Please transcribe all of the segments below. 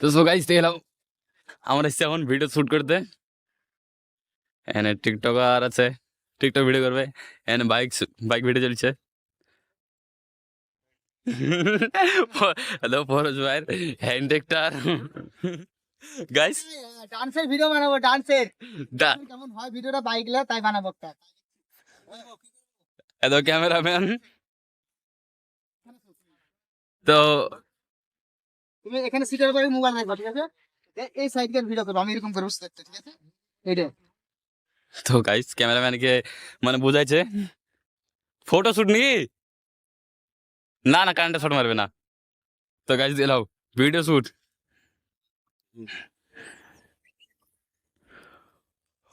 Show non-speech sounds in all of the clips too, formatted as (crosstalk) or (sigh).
তো so guys দেখলাম আমার এসেছি এখন ভিডিও শুট করতে। এনে টিকটক আর আছে। টিকটক ভিডিও করবে। এনে বাইক বাইক ভিডিও চলছে। হ্যালো ফরজ ভাইয়ের হ্যান্ড টেক্টার গাইস ডান্সের ভিডিও বানাবো ডান্সের কেমন হয় ভিডিওটা বাইকলা তাই বানাবো একটা। হ্যালো ক্যামেরাম্যান তো তুমি এখানে সিটের উপরে মোবাইল রাখবা, ঠিক আছে? এই সাইড দিয়ে ভিডিও করব, আমি এরকম করে বসে ঠিক আছে? এইটা তো গাইস ক্যামেরাম্যানকে মানে বোঝাইছে। ফটো শুট নাকি? না না কারেন্টে শট মারবে না। তো গাইস এলাও ভিডিও শুট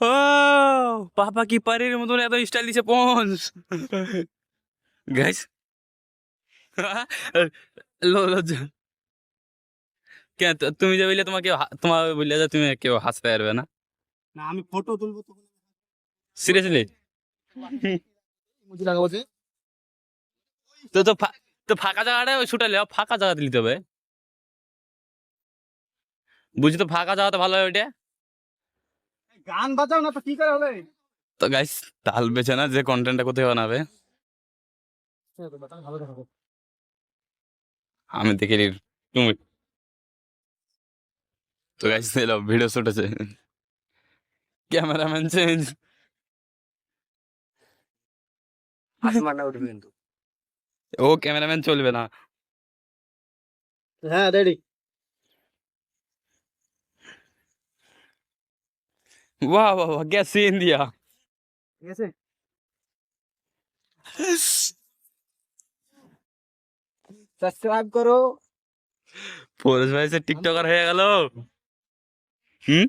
ও পাপা কি পারির মতন এত স্টাইল দিছে পঞ্চ গাইস (laughs) লজ্জা। কেন? তুমি যে বললে তোমাকে তোমার বললে যে তুমি কেউ হাসতে পারবে না। না আমি ফটো তুলবো তো সিরিয়াসলি মুজি লাগাবো যে। তো তো তো ফাঁকা জায়গাটা ওই ছুটালে ফাঁকা জায়গাতে নিতে হবে। বুঝি তো ফাঁকা জায়গাতে ভালো হয় ওইটা। গান বাজাও না তো কি করে হবে? তো গাইস তাল বেছে না যে কন্টেন্টটা কোথায় বানাবে। ভালো দেখাবো। আমি দেখে নি তুমি তো গাইস এলো ভিডিও শুট আছে ক্যামেরাম্যান চেঞ্জ আসমানটা উঠবে কিন্তু ও ক্যামেরাম্যান চলবে না হ্যাঁ রেডি বাহ বাহ বাহ क्या सीन दिया ঠিক আছে সাবস্ক্রাইব করো ফোরস ভাই সে টিকটকার হয়ে গেল Hmm?